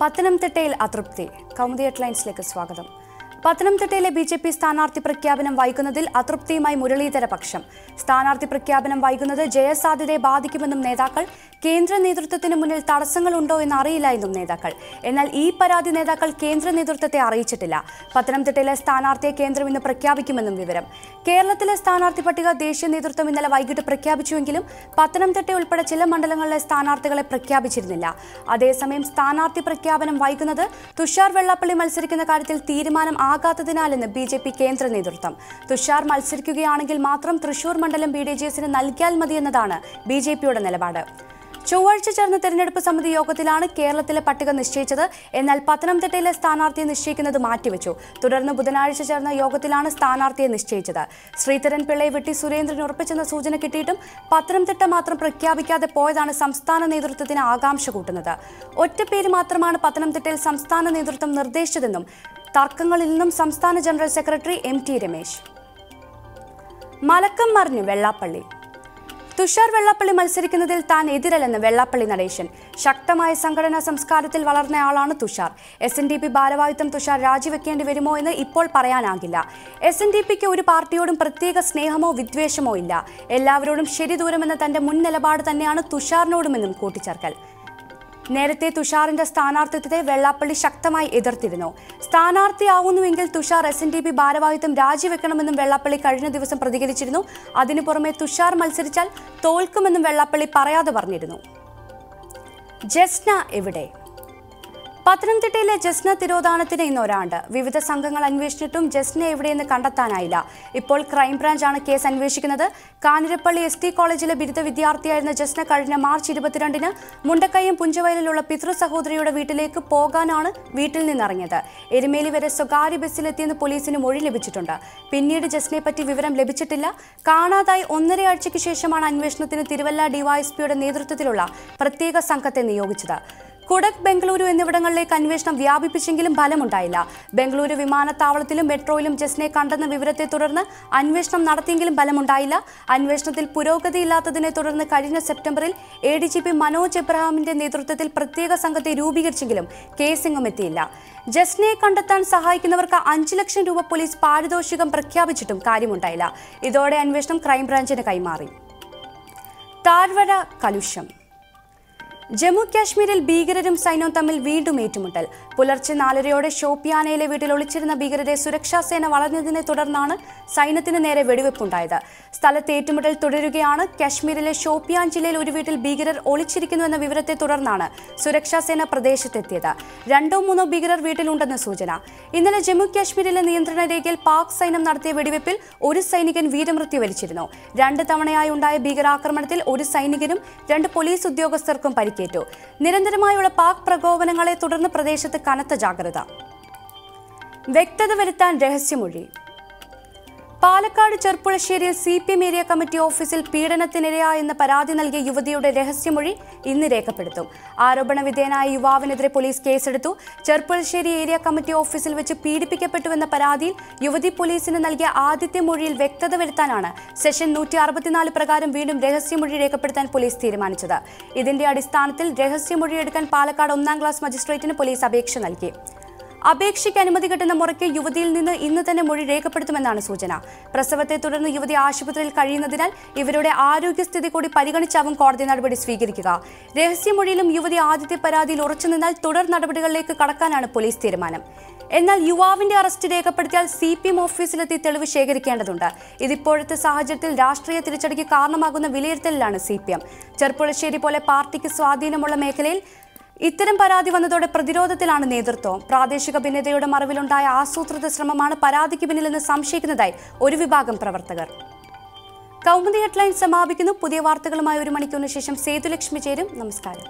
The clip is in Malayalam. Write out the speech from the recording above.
പത്തനംതിട്ടയിൽ അതൃപ്തി. കൗമുദി ഹെഡ്ലൈൻസിലേക്ക് സ്വാഗതം. പത്തനംതിട്ടയിലെ ബി ജെ പി സ്ഥാനാർത്ഥി പ്രഖ്യാപനം വൈകുന്നതിൽ അതൃപ്തിയുമായി മുരളീധര പക്ഷം. സ്ഥാനാർത്ഥി പ്രഖ്യാപനം വൈകുന്നത് ജയസാധ്യതയെ ബാധിക്കുമെന്നും നേതാക്കൾ കേന്ദ്ര നേതൃത്വത്തിന് മുന്നിൽ തടസ്സങ്ങളുണ്ടോ എന്ന് അറിയില്ല എന്നും നേതാക്കൾ. എന്നാൽ ഈ പരാതി നേതാക്കൾ കേന്ദ്ര നേതൃത്വത്തെ അറിയിച്ചിട്ടില്ല. പത്തനംതിട്ടയിലെ സ്ഥാനാർത്ഥിയെ കേന്ദ്രം ഇന്ന് പ്രഖ്യാപിക്കുമെന്നും വിവരം. കേരളത്തിലെ സ്ഥാനാർത്ഥി പട്ടിക ദേശീയ നേതൃത്വം ഇന്നലെ വൈകിട്ട് പ്രഖ്യാപിച്ചുവെങ്കിലും പത്തനംതിട്ട ഉൾപ്പെടെ ചില മണ്ഡലങ്ങളിലെ സ്ഥാനാർത്ഥികളെ പ്രഖ്യാപിച്ചിരുന്നില്ല. അതേസമയം സ്ഥാനാർത്ഥി പ്രഖ്യാപനം വൈകുന്നത് തുഷാർ വെള്ളാപ്പള്ളി മത്സരിക്കുന്ന കാര്യത്തിൽ തീരുമാനം ആകാത്തതിനാലെന്ന് ബി ജെ പി കേന്ദ്ര നേതൃത്വം. തുഷാർ മത്സരിക്കുകയാണെങ്കിൽ മാത്രം തൃശൂർ മണ്ഡലം ബി ഡി ജെ എസിന് നൽകിയാൽ മതിയെന്നതാണ് ബി ജെ പിയുടെ നിലപാട്. ചൊവ്വാഴ്ച ചേർന്ന തെരഞ്ഞെടുപ്പ് സമിതി യോഗത്തിലാണ് കേരളത്തിലെ പട്ടിക നിശ്ചയിച്ചത്. എന്നാൽ പത്തനംതിട്ടയിലെ സ്ഥാനാർത്ഥിയെ നിശ്ചയിക്കുന്നത് മാറ്റിവെച്ചു. തുടർന്ന് ബുധനാഴ്ച ചേർന്ന യോഗത്തിലാണ് സ്ഥാനാർത്ഥിയെ നിശ്ചയിച്ചത്. ശ്രീധരൻ പിള്ളയെ വെട്ടി സുരേന്ദ്രൻ ഉറപ്പിച്ചെന്ന സൂചന കിട്ടിയിട്ടും പത്തനംതിട്ട മാത്രം പ്രഖ്യാപിക്കാതെ പോയതാണ് സംസ്ഥാന നേതൃത്വത്തിന് ആകാംക്ഷ കൂട്ടുന്നത്. ഒറ്റപ്പേര് മാത്രമാണ് പത്തനംതിട്ടയിൽ സംസ്ഥാന നേതൃത്വം നിർദ്ദേശിച്ചതെന്നും തർക്കങ്ങളിൽ നിന്നും സംസ്ഥാന general secretary M T Ramesh. മലക്കം മറിഞ്ഞു വെള്ളാപ്പള്ളി. തുഷാർ വെള്ളാപ്പള്ളി മത്സരിക്കുന്നതിൽ താൻ എതിരല്ലെന്ന് വെള്ളാപ്പള്ളി നടേശൻ. ശക്തമായ സംഘടനാ സംസ്കാരത്തിൽ വളർന്നയാളാണ് Thushar. S N D P ഭാരവാഹിത്വം Thushar രാജിവെക്കേണ്ടി വരുമോ എന്ന് ഇപ്പോൾ പറയാനാകില്ല. എസ് എൻ ഡി പിക്ക് ഒരു പാർട്ടിയോടും പ്രത്യേക സ്നേഹമോ വിദ്വേഷമോ ഇല്ല. എല്ലാവരോടും ശരി ദൂരമെന്ന തന്റെ മുൻ നിലപാട് തന്നെയാണ് തുഷാറിനോടുമെന്നും കൂട്ടിച്ചേർക്കൽ. നേരത്തെ തുഷാറിന്റെ സ്ഥാനാർത്ഥിത്വത്തെ വെള്ളാപ്പള്ളി ശക്തമായി എതിർത്തിരുന്നു. സ്ഥാനാർത്ഥിയാവുന്നുവെങ്കിൽ Thushar S N D P ഭാരവാഹിത്വം രാജിവെക്കണമെന്നും വെള്ളാപ്പള്ളി കഴിഞ്ഞ ദിവസം പ്രതികരിച്ചിരുന്നു. അതിനു പുറമെ തുഷാർ മത്സരിച്ചാൽ തോൽക്കുമെന്നും വെള്ളാപ്പള്ളി പറയാതെ പറഞ്ഞിരുന്നു. ജസ്ന എവിടെ? പത്തനംതിട്ടയിലെ ജസ്ന തിരോധാനത്തിന് ഇന്ന് ഒരാണ്ട്. വിവിധ സംഘങ്ങൾ അന്വേഷിച്ചിട്ടും ജസ്ന എവിടെയെന്ന് കണ്ടെത്താനായില്ല. ഇപ്പോൾ ക്രൈംബ്രാഞ്ചാണ് കേസ് അന്വേഷിക്കുന്നത്. കാഞ്ഞിരപ്പള്ളി എസ് ടി കോളേജിലെ ബിരുദ വിദ്യാർത്ഥിയായിരുന്ന ജസ്ന കഴിഞ്ഞ മാർച്ച് ഇരുപത്തിരണ്ടിന് മുണ്ടക്കയം പുഞ്ചവയലിലുള്ള പിതൃ സഹോദരിയുടെ വീട്ടിലേക്ക് പോകാനാണ് വീട്ടിൽ നിന്നിറങ്ങിയത്. എരുമേലി വരെ സ്വകാര്യ ബസ്സിലെത്തിയെന്ന് പോലീസിന് മൊഴി ലഭിച്ചിട്ടുണ്ട്. പിന്നീട് ജസ്നെ പറ്റി വിവരം ലഭിച്ചിട്ടില്ല. കാണാതായി ഒന്നരയാഴ്ചയ്ക്ക് ശേഷമാണ് അന്വേഷണത്തിന് തിരുവല്ല ഡിവൈഎസ്പിയുടെ നേതൃത്വത്തിലുള്ള പ്രത്യേക സംഘത്തെ നിയോഗിച്ചത്. കുടക് ബംഗളൂരു എന്നിവിടങ്ങളിലേക്ക് അന്വേഷണം വ്യാപിപ്പിച്ചെങ്കിലും ഫലമുണ്ടായില്ല. ബംഗളൂരു വിമാനത്താവളത്തിലും മെട്രോയിലും ജസ്നെ കണ്ടെന്ന വിവരത്തെ തുടർന്ന് അന്വേഷണം നടത്തിയെങ്കിലും ഫലമുണ്ടായില്ല. അന്വേഷണത്തിൽ പുരോഗതിയില്ലാത്തതിനെ തുടർന്ന് കഴിഞ്ഞ സെപ്റ്റംബറിൽ A D G P Manoj എബ്രഹാമിന്റെ നേതൃത്വത്തിൽ പ്രത്യേക സംഘത്തെ രൂപീകരിച്ചെങ്കിലും കേസിംഗും എത്തിയില്ല. ജസ്നയെ കണ്ടെത്താൻ സഹായിക്കുന്നവർക്ക് അഞ്ചു ലക്ഷം രൂപ പോലീസ് പാരിതോഷികം പ്രഖ്യാപിച്ചിട്ടും കാര്യമുണ്ടായില്ല. ഇതോടെ അന്വേഷണം ക്രൈംബ്രാഞ്ചിന് കൈമാറി. താഴ്വര കലുഷം. ജമ്മു കാശ്മീരിൽ ഭീകരരും സൈന്യവും തമ്മിൽ വീണ്ടും ഏറ്റുമുട്ടൽ. പുലർച്ചെ നാലരയോടെ ഷോപ്പിയാനയിലെ വീട്ടിൽ ഒളിച്ചിരുന്ന ഭീകരരെ സുരക്ഷാ സേന വളഞ്ഞതിനെ തുടർന്നാണ് സൈന്യത്തിന് നേരെ വെടിവെപ്പുണ്ടായത്. സ്ഥലത്ത് ഏറ്റുമുട്ടൽ തുടരുകയാണ്. കശ്മീരിലെ ഷോപ്പിയാൻ ജില്ലയിൽ ഒരു വീട്ടിൽ ഭീകരർ ഒളിച്ചിരിക്കുന്നുവെന്ന വിവരത്തെ തുടർന്നാണ് സുരക്ഷാ സേന പ്രദേശത്തെത്തിയത്. രണ്ടോ മൂന്നോ ഭീകരർ വീട്ടിലുണ്ടെന്ന് സൂചന. ഇന്നലെ ജമ്മു കാശ്മീരിലെ നിയന്ത്രണ രേഖയിൽ പാക് സൈന്യം നടത്തിയ വെടിവെപ്പിൽ ഒരു സൈനികൻ വീരമൃത്യു വരിച്ചിരുന്നു. രണ്ട് തവണയായി ഉണ്ടായ ഭീകരാക്രമണത്തിൽ ഒരു സൈനികനും രണ്ട് പോലീസ് ഉദ്യോഗസ്ഥർക്കും പരിക്കേറ്റു. നിരന്തരമായുള്ള പാക് പ്രകോപനങ്ങളെ തുടർന്ന് പ്രദേശത്ത് കനത്ത ജാഗ്രത. വ്യക്തത വരുത്താൻ രഹസ്യമൊഴി. Palakkad ചെർപ്പുളശ്ശേരിയിൽ C P M area committee ഓഫീസിൽ പീഡനത്തിനിരയായെന്ന് പരാതി നൽകിയ യുവതിയുടെ രഹസ്യമൊഴി ഇന്ന് രേഖപ്പെടുത്തും. ആരോപണ വിധേയനായ യുവാവിനെതിരെ പോലീസ് കേസെടുത്തു. ചെർപ്പുളശ്ശേരി ഏരിയ കമ്മിറ്റി ഓഫീസിൽ വെച്ച് പീഡിപ്പിക്കപ്പെട്ടുവെന്ന പരാതിയിൽ യുവതി പോലീസിന് നൽകിയ ആദ്യത്തെ മൊഴിയിൽ വ്യക്തത വരുത്താനാണ് സെഷൻ നൂറ്റി അറുപത്തിനാല് പ്രകാരം വീണ്ടും രഹസ്യമൊഴി രേഖപ്പെടുത്താൻ പോലീസ് തീരുമാനിച്ചത്. ഇതിന്റെ അടിസ്ഥാനത്തിൽ രഹസ്യമൊഴി എടുക്കാൻ പാലക്കാട് ഒന്നാം ക്ലാസ് മജിസ്ട്രേറ്റിന് പോലീസ് അപേക്ഷ നൽകി. അപേക്ഷയ്ക്ക് അനുമതി കിട്ടുന്ന മുറയ്ക്ക് യുവതിയിൽ നിന്ന് ഇന്ന് തന്നെ മൊഴി രേഖപ്പെടുത്തുമെന്നാണ് സൂചന. പ്രസവത്തെ തുടർന്ന് യുവതി ആശുപത്രിയിൽ കഴിയുന്നതിനാൽ ഇവരുടെ ആരോഗ്യസ്ഥിതി കൂടി പരിഗണിച്ചാവും കോടതി നടപടി സ്വീകരിക്കുക. രഹസ്യമൊഴിയിലും യുവതി ആദ്യത്തെ പരാതിയിൽ ഉറച്ചുനിന്നാൽ തുടർ നടപടികളിലേക്ക് കടക്കാനാണ് പോലീസ് തീരുമാനം. എന്നാൽ യുവാവിന്റെ അറസ്റ്റ് രേഖപ്പെടുത്തിയാൽ സി പി എം ഓഫീസിലെത്തി തെളിവ് ശേഖരിക്കേണ്ടതുണ്ട്. ഇതിപ്പോഴത്തെ സാഹചര്യത്തിൽ രാഷ്ട്രീയ തിരിച്ചടിക്ക് കാരണമാകുന്ന വിലയിരുത്തലിലാണ് സി പി എം. ചെർപ്പുളശ്ശേരി പോലെ പാർട്ടിക്ക് സ്വാധീനമുള്ള മേഖലയിൽ ഇത്തരം പരാതി വന്നതോടെ പ്രതിരോധത്തിലാണ് നേതൃത്വം. പ്രാദേശിക ഭിന്നതയുടെ മറവിലുണ്ടായ ആസൂത്രിത ശ്രമമാണ് പരാതിക്ക് പിന്നിലെന്ന് സംശയിക്കുന്നതായി ഒരു വിഭാഗം പ്രവർത്തകർ. കൗമുദി ഹെഡ്ലൈൻ സമാപിക്കുന്നു. പുതിയ വാർത്തകളുമായി ഒരു മണിക്കൂറിന് ശേഷം സേതുലക്ഷ്മി ചേരും. നമസ്കാരം.